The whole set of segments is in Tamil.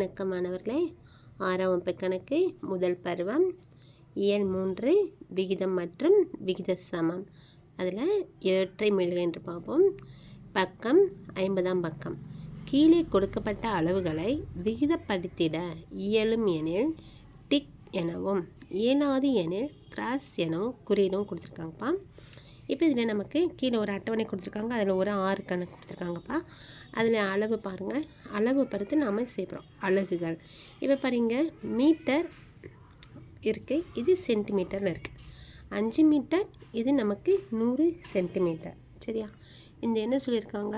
வணக்கம் மாணவர்களே. ஆறாம் வகுப்பு கணக்கு முதல் பருவம். இயல் மூன்று விகிதம் மற்றும் விகித சமம். அதில் ஏற்றை மெழுக என்று பார்ப்போம். பக்கம் ஐம்பதாம் பக்கம். கீழே கொடுக்கப்பட்ட அளவுகளை விகிதப்படுத்திட இயலும் எனில் டிக் எனவும் இயலாது எனில் கிராஸ் எனவும் குறியீடும் கொடுத்துருக்காங்கப்பா. இப்போ இதில் நமக்கு கீழே ஒரு அட்டவணை கொடுத்துருக்காங்க. அதில் ஒரு ஆறு கணக்கு கொடுத்துருக்காங்கப்பா. அதில் அளவு பாருங்கள் அளவு பொறுத்து நாம் சேர்க்குறோம் அலகுகள். இப்போ பாருங்க. மீட்டர் இருக்குது இது சென்டிமீட்டரில் இருக்குது அஞ்சு மீட்டர் இது நமக்கு நூறு சென்டிமீட்டர் சரியா? இந்த என்ன சொல்லியிருக்காங்க?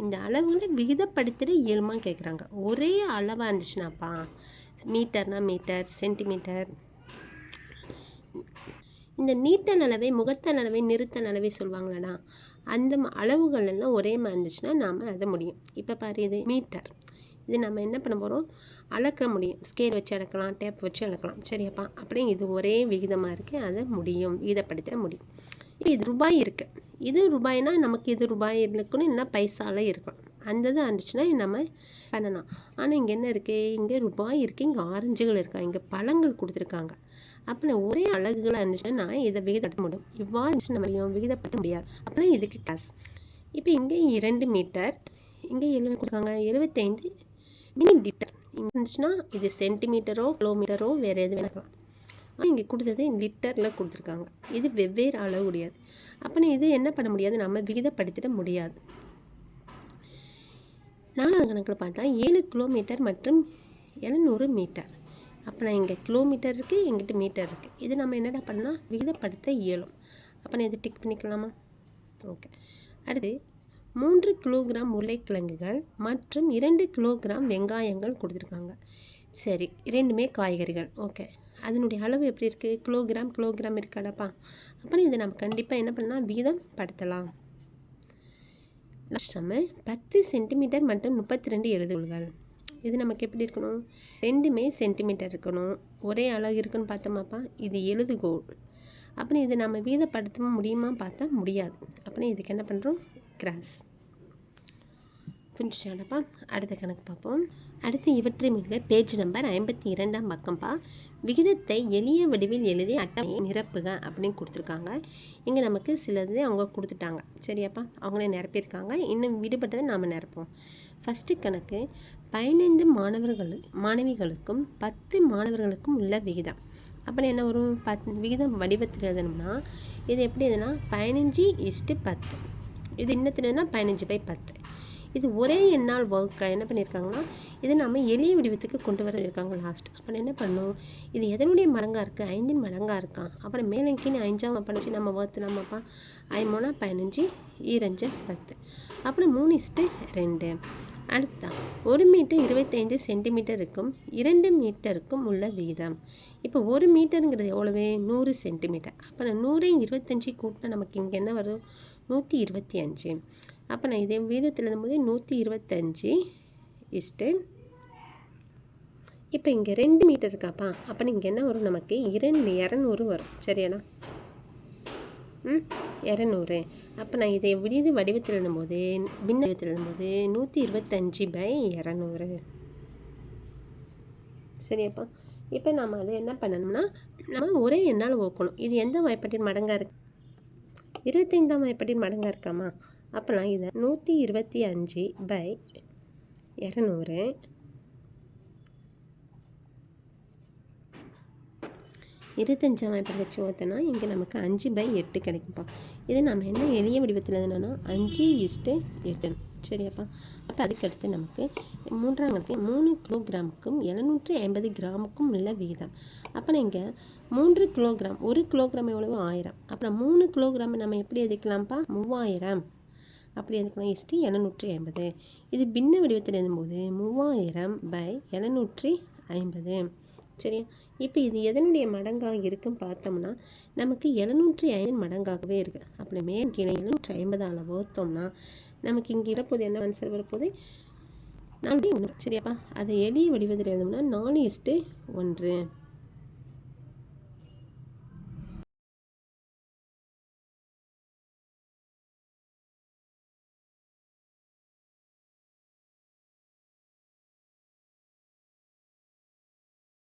இந்த அளவுகளை விகிதப்படுத்திட இயலுமா கேட்குறாங்க. ஒரே அளவாக இருந்துச்சுனாப்பா. மீட்டர்னால் மீட்டர் சென்டிமீட்டர் இந்த நீட்ட அளவை முகத்த அளவை நிறுத்த அளவை சொல்லுவாங்களடா அந்த அளவுகள் எல்லாம் ஒரே மாதிரி இருந்துச்சுன்னா நாம் அதை முடியும். இப்போ பாரு இது மீட்டர். இது நம்ம என்ன பண்ண போகிறோம் அளக்க முடியும். ஸ்கேல் வச்சு அளக்கலாம் டேப் வச்சு அளக்கலாம். சரியாப்பா? அப்படியே இது ஒரே விகிதமாக இருக்குது அதை முடியும். விகிதப்படுத்த முடியும். இது ரூபாய் இருக்குது இது ரூபாய்னா நமக்கு இது ரூபாய் இருக்கணும் இல்லைன்னா பைசாவில் இருக்கணும் அந்த இது இருந்துச்சுன்னா நம்ம பண்ணலாம். ஆனால் இங்கே என்ன இருக்குது இங்கே ரூபாய் இருக்குது இங்கே ஆரஞ்சுகள் இருக்கா? இங்கே பழங்கள் கொடுத்துருக்காங்க. அப்படின்னா ஒரே அழகுகளாக இருந்துச்சுன்னா நான் இதை விகிதப்படுத்த முடியும். இவ்வாறு இருந்துச்சுன்னா நம்ம இவன் விகிதப்படுத்த முடியாது. அப்படின்னா இதுக்கு காசு. இப்போ இங்கே இரண்டு மீட்டர் இங்கே எழுபது கொடுக்காங்க எழுபத்தைந்து மினி லிட்டர். இங்கே இருந்துச்சுன்னா இது சென்டிமீட்டரோ கிலோமீட்டரோ வேறு எது வேணாம் ஆனால் இங்கே கொடுத்தது லிட்டரில் கொடுத்துருக்காங்க. இது வெவ்வேறு அளவு முடியாது அப்போ இது என்ன பண்ண முடியாது? நம்ம விகிதப்படுத்திட முடியாது. நாலாவது கணக்கில் பார்த்தா ஏழு கிலோமீட்டர் மற்றும் எழுநூறு மீட்டர். அப்போ நான் இங்கே கிலோமீட்டர் இருக்குது எங்கிட்ட மீட்டர் இருக்குது இது நம்ம என்னடா பண்ணால் விகிதப்படுத்த இயலும். அப்போ நான் இதை டிக் பண்ணிக்கலாமா? ஓகே அடுத்து மூன்று கிலோகிராம் உருளைக்கிழங்குகள் மற்றும் இரண்டு கிலோகிராம் வெங்காயங்கள் கொடுத்துருக்காங்க. சரி இரண்டுமே காய்கறிகள். ஓகே அதனுடைய அளவு எப்படி இருக்குது கிலோகிராம் கிலோகிராம் இருக்காடாப்பா? அப்போ இதை நம்ம கண்டிப்பாக என்ன பண்ணலாம்? விகிதம் படுத்தலாம். சம பத்து சென்டிமீட்டர் மற்றும் முப்பத்தி ரெண்டு எழுதுகோள்கள். இது நமக்கு எப்படி இருக்கணும்? ரெண்டுமே சென்டிமீட்டர் இருக்கணும். ஒரே அளவு இருக்குன்னு பார்த்தோமாப்பா? இது எழுதுகோள். அப்புறம் இதை நம்ம வீதப்படுத்த முடியுமா பார்த்தா முடியாது. அப்புறம் இதுக்கு என்ன பண்ணுறோம் கிராஸ். புரிஞ்சுச்சாடப்பா அடுத்த கணக்கு பார்ப்போம். அடுத்து இவற்றை மிக பேஜ் நம்பர் ஐம்பத்தி இரண்டாம் பக்கம்ப்பா. விகிதத்தை எளிய வடிவில் எழுதி அட்டை நிரப்புக அப்படின்னு கொடுத்துருக்காங்க. இங்கே நமக்கு சிலது அவங்க கொடுத்துட்டாங்க. சரியாப்பா அவங்களே நிரப்பியிருக்காங்க. இன்னும் விடுபட்டதை நாம் நிரப்போம் ஃபஸ்ட்டு கணக்கு பதினைந்து மாணவர்கள் மாணவிகளுக்கும் பத்து மாணவர்களுக்கும் உள்ள விகிதம். அப்போ என்ன வரும்? பத் விகிதம் வடிவத்தில் எழுதணும்னா இது எப்படி எதுனா பதினஞ்சு இஷ்டு பத்து. இது இன்னத்துலனா பதினஞ்சு பை பத்து. இது ஒரே எண்ணால் வகுக்க என்ன பண்ணியிருக்காங்கன்னா இது நம்ம எளிய வடிவத்துக்கு கொண்டு வர இருக்காங்க லாஸ்ட் அப்போ என்ன பண்ணும்? இது எதனுடைய மடங்காக இருக்குது ஐந்தின் மடங்காக இருக்கான் அப்புறம் மேலங்கின்னு கீழே அஞ்சாம் படிச்சு நம்ம வகுத்துலாமாப்பா ஐமூணா பதினஞ்சு ஈரஞ்ச பத்து. அப்புறம் மூணு இஸ்ட்டு ரெண்டு. அடுத்தா ஒரு மீட்டர் இருபத்தைந்து சென்டிமீட்டருக்கும் இரண்டு மீட்டருக்கும் உள்ள வீதம். இப்போ ஒரு மீட்டருங்கிறது எவ்வளவு? நூறு சென்டிமீட்டர். அப்போ நூறு நூறையும் இருபத்தஞ்சி கூட்டினா நமக்கு இங்கே என்ன வரும்? நூற்றி இருபத்தி அஞ்சு. அப்போ நான் இதே வீதத்தில் எழுதும்போது நூற்றி இருபத்தஞ்சி இஸ்ட்டு இப்போ இங்கே ரெண்டு மீட்டர் இருக்காப்பா. அப்போ இங்கே என்ன வரும் நமக்கு? இரண்டு இரநூறு வரும். சரியாண்ணா? ம் இரநூறு. அப்போ நான் இதை விடிது வடிவத்தில் எழுதும்போது பின்ன வடிவத்தில் எழுதும்போது நூற்றி இருபத்தஞ்சி பை இரநூறு. சரியாப்பா. இப்போ நம்ம அதை என்ன பண்ணணும்னா நம்ம ஒரே எண்ணால் ஓக்கணும் இது எந்த வாய்ப்பாட்டின் மடங்காக இருக்கு? இருபத்தைந்தாம் வாய்ப்பாட்டின் மடங்காக இருக்காமா? அப்போ இதை நூற்றி இருபத்தி அஞ்சு பை இரநூறு. இருபத்தஞ்சாம் வாய்ப்பாடு வச்சு ஓத்தனா இங்கே நமக்கு அஞ்சு பை எட்டு கிடைக்கும்ப்பா. இது நம்ம என்ன எளிய வடிவத்தில் என்னென்னா அஞ்சு இஸ்ட்டு எட்டு. சரியாப்பா. அப்போ அதுக்கடுத்து நமக்கு மூன்றாம் கணக்கு மூணு கிலோகிராமுக்கும் எழுநூற்றி ஐம்பது கிராமுக்கும் உள்ள விகிதம் அப்போ நீங்கள் மூன்று கிலோகிராம் ஒரு கிலோகிராம் எவ்வளவு? ஆயிரம். அப்புறம் மூணு கிலோகிராம் நம்ம எப்படி எதுக்கலாம்ப்பா மூவாயிரம். அப்படி எதுக்குனா இஸ்ட்டு எழுநூற்றி ஐம்பது. இது பின்ன வடிவத்தில் எழுதும்போது மூவாயிரம் பை எழுநூற்றி ஐம்பது. சரியா? இப்போ இது எதனுடைய மடங்காக இருக்குன்னு பார்த்தோம்னா நமக்கு எழுநூற்றி ஐம்பது மடங்காகவே இருக்குது அப்படி மேல் கீழே எழுநூற்றி ஐம்பதால் வகுத்தோம்னா நமக்கு இங்கே இருப்போது என்ன ஆன்சர் வரப்போது நாலு ஒன்று. சரியாப்பா? அதை எளிய வடிவத்தில் எழுதணும்னா நாலு இஸ்ட்டு ஒன்று.